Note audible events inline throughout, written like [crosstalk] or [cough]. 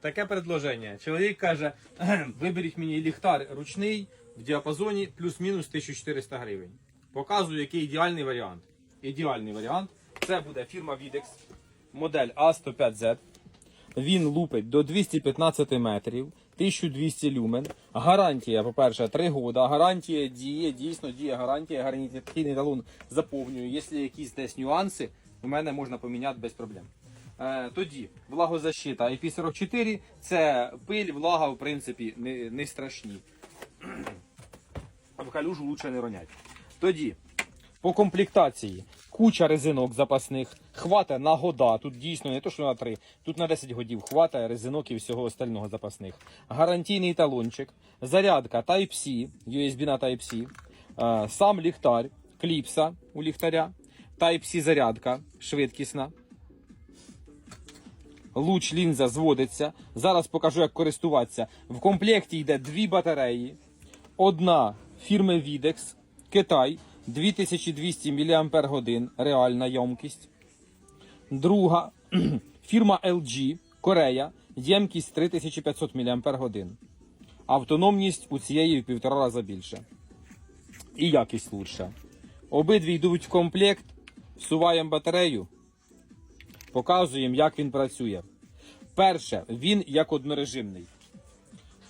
таке предложення. Чоловік каже: виберіть мені ліхтар ручний в діапазоні плюс-мінус 1400 гривень. Показую, який ідеальний варіант. Ідеальний варіант. Це буде фірма Videx, модель A105Z. Він лупить до 215 метрів, 1200 люмен. Гарантія, по-перше, 3 роки. Гарантія діє, дійсно діє гарантія. Гарантійний талон заповнюю. Якщо якісь десь нюанси, у мене можна поміняти без проблем. Е, тоді влагозащита IP44 це пиль, влага, в принципі, не, не страшні. В калюжу лучше не ронять. Тоді по комплектації куча резинок запасних, хвата на года. Тут дійсно не то, що на 3, тут на 10 годів хватає резинок і всього остального запасних. Гарантійний талончик, зарядка Type-C, USB на Type-C, е, сам ліхтар, кліпса у ліхтаря, Type-C зарядка швидкісна. Луч лінза зводиться. Зараз покажу, як користуватися. В комплекті йде дві батареї. Одна фірми Videx, Китай, 2200 мАч реальна ємкість. Друга [clears throat] фірма LG, Корея, ємкість 3500 мАч. Автономність у цієї в півтора рази більше. І якість лучша. Обидві йдуть в комплект, всуваємо батарею, показуємо, як він працює. Перше, він як однорежимний.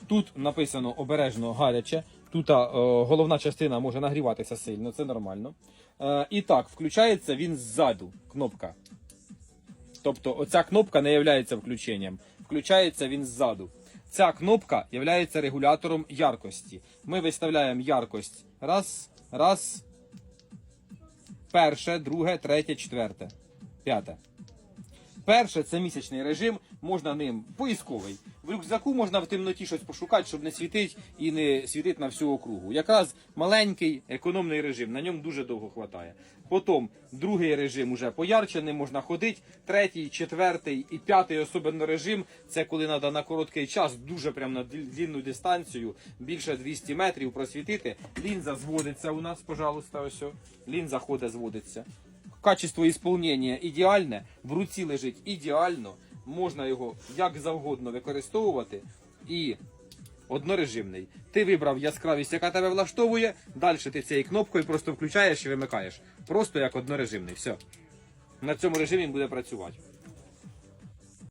Тут написано обережно гаряче. Тут а, е, головна частина може нагріватися сильно, це нормально. Е, і так, включається він ззаду. Кнопка. Тобто, оця кнопка не є включенням. Включається він ззаду. Ця кнопка є регулятором яркості. Ми виставляємо яркость. Раз, раз. Перше, друге, третє, четверте, п'яте. Перше це місячний режим, можна ним поисковий. В рюкзаку можна в темноті щось пошукати, щоб не світить і не світить на всю округу. Якраз маленький економний режим, на ньому дуже довго хватає. Потім другий режим уже поярче, ним можна ходити. Третій, четвертий і п'ятий особливо режим це коли треба на короткий час, дуже прямо на длі- длінну дистанцію, більше 200 метрів просвітити. Лінза зводиться у нас, пожалуйста, ось. Лінза ходить, зводиться качество ісполнення ідеальне, в руці лежить ідеально, можна його як завгодно використовувати і однорежимний. Ти вибрав яскравість, яка тебе влаштовує, далі ти цією кнопкою просто включаєш і вимикаєш. Просто як однорежимний. Все. На цьому режимі буде працювати.